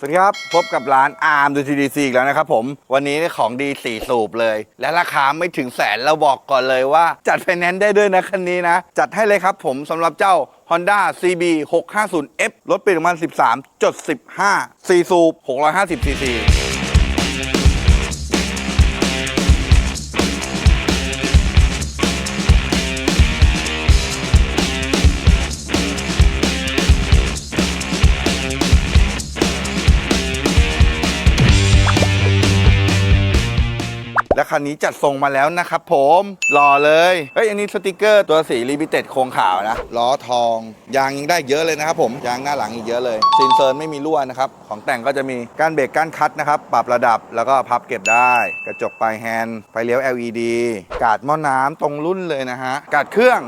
สวัสดีครับ พบกับร้านอาร์มดูทีดีซีอีกแล้วนะครับผม วันนี้ของดีสี่สูบเลย และราคาไม่ถึงแสนเราบอกก่อนเลยว่า จัดไฟแนนซ์ได้ด้วยนะคันนี้นะ จัดให้เลยครับผมสำหรับเจ้า Honda CB 650F รถปี 2013จด15 4 สูบ 650 และคันนี้จัดทรงมาแล้วนะครับผมหล่อเลยเฮ้ยอันนี้สติกเกอร์ตัวสีลิมิเต็ดโครงขาวนะล้อทอง ยางยังได้เยอะเลยนะครับผมยางหน้าหลังอีกเยอะเลยซินเซิร์ไม่มีรั่วนะครับของแต่งก็จะมีก้านเบรกก้านคัดนะครับปรับระดับแล้วก็พับเก็บได้ กระจกปลายแฮนด์ไฟเลี้ยว LED กาดหม้อน้ำตรงรุ่นเลยนะฮะกาดเครื่อง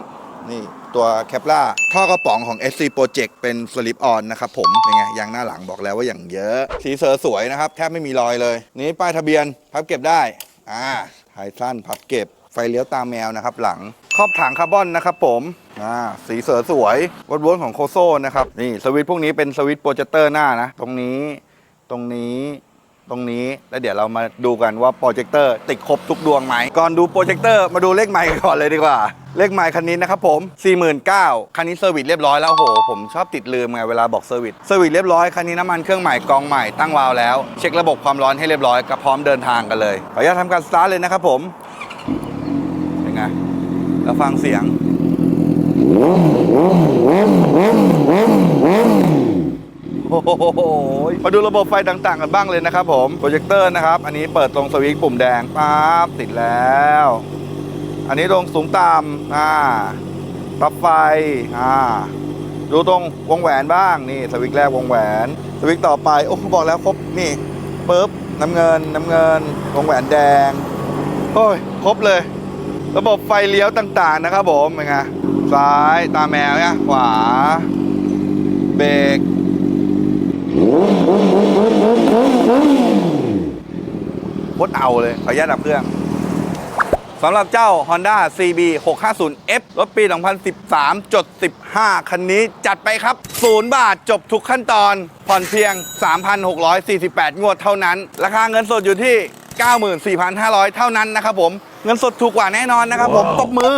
นี่ตัวแคปล่าท่อกระป๋องของ SC Project เป็นสลิปออนนะครับผมเป็นไงยางหน้าหลังบอกแล้วว่าอย่างเยอะ สีเซอร์สวยนะครับ แทบไม่มีรอยเลย นี่ป้ายทะเบียนพับเก็บได้ อ่าไทสั้นพับเก็บไฟเลี้ยวตามแมวนะครับ หลังครอบถังคาร์บอนนะครับ ผมอ่าสีเสือสวยวนๆของโคโซ่นะครับนี่สวิตพวกนี้เป็นสวิตโปรเจคเตอร์หน้านะ ตรงนี้ตรงนี้ ตรงนี้ แล้วเดี๋ยวเรามาดูกันว่าโปรเจคเตอร์ติดครบทุกดวงไหม ก่อนดูโปรเจคเตอร์มาดูเลขไมค์ก่อนเลยดีกว่า เลขไมค์คันนี้นะครับผม49,000คันนี้เซอร์วิสเรียบร้อยแล้วโห ผมชอบติดลืมไงเวลาบอกเซอร์วิส เซอร์วิสเรียบร้อย คันนี้น้ำมันเครื่องใหม่กองใหม่ตั้งวาล์วแล้ว เช็คระบบความร้อนให้เรียบร้อยก็พร้อมเดินทางกันเลย ขออนุญาตทำการสตาร์ทเลยนะครับผมเป็นไงแล้วฟังเสียง โหมาดูระบบไฟต่างๆกันบ้างเลยนะครับผมโปรเจคเตอร์นะครับ อันนี้เปิดตรงสวิตช์ปุ่มแดงปั๊บติดแล้ว อันนี้ตรงสูงต่ำอ่าปรับไฟอ่าดูตรงวงแหวนบ้างนี่สวิตช์แรกวงแหวน สวิตช์ต่อไปโอ้บอกแล้วครบนี่ปึ๊บน้ำเงินน้ำเงินวงแหวนแดงโอ้ยครบเลย ระบบไฟเลี้ยวต่างๆนะครับผมเป็นไงซ้ายตาแมวเนี่ยขวาเบรก คตรเอาเลยขออนุญาตดับเครื่องสำหรับเจ้า Honda CB 650F รถปี 2013จด15 คันนี้จัดไปครับ 0 บาทจบทุกขั้นตอน ผ่อนเพียง 3,648 งวดเท่านั้น ราคาเงินสดอยู่ที่ 94,500 เท่านั้นนะครับผม เงินสดถูกกว่าแน่นอนนะครับผม ตบมือ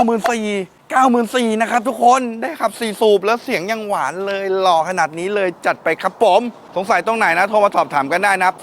94,000 94,000นะครับทุกคนได้ขับ4สูบแล้วเสียงยังหวานเลยหล่อขนาดนี้เลยจัดไปครับผม สงสัยตรงไหนนะโทรมาสอบถามกันได้นะครับ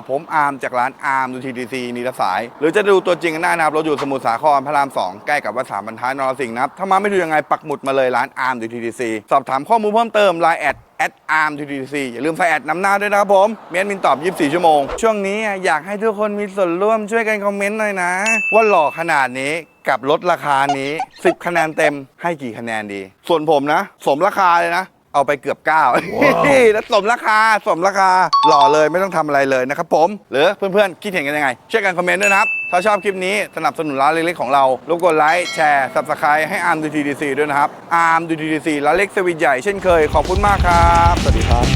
0891218309 ผมอาร์มจากร้านอาร์มดูทีดีซีนิรสาย หรือจะดูตัวจริงกันได้นะครับเราอยู่สมุทรสาครพระราม 2 ใกล้กับวัดสามบรรทัดนรสิงห์นะครับถ้ามาไม่ดูยังไงปักหมุดมาเลยร้านอาร์มดูทีดีซีสอบถามข้อมูลเพิ่มเติมไลน์แอด ดอาร์มทีดีซีอย่าลืมใส่แอดนำหน้าด้วยนะครับผม เมียนมินตอบ 24 ชั่วโมง ช่วงนี้อยากให้ทุกคนมีส่วนร่วมช่วยกันคอมเมนต์หน่อยนะ ว่าหล่อขนาดนี้กับลดราคานี้ 10 คะแนนเต็มให้กี่คะแนนดี ส่วนผมนะ สมราคาเลยนะ เอาไปเกือบ 9 แล้วสมราคาสมราคาหล่อเลยไม่ต้องทำอะไรเลยนะครับผม หรือเพื่อนๆคิดเห็นกันยังไงช่วยกันคอมเมนต์ด้วยนะครับ ถ้าชอบคลิปนี้สนับสนุนร้านเล็กๆของเรารบกวนไลค์แชร์ซับสไครต์ให้อาร์มดูทีดีซีด้วยนะครับอาร์มดูทีดีซีร้านเล็กสวิตใหญ่เช่นเคยขอบคุณมากครับ สวัสดีครับ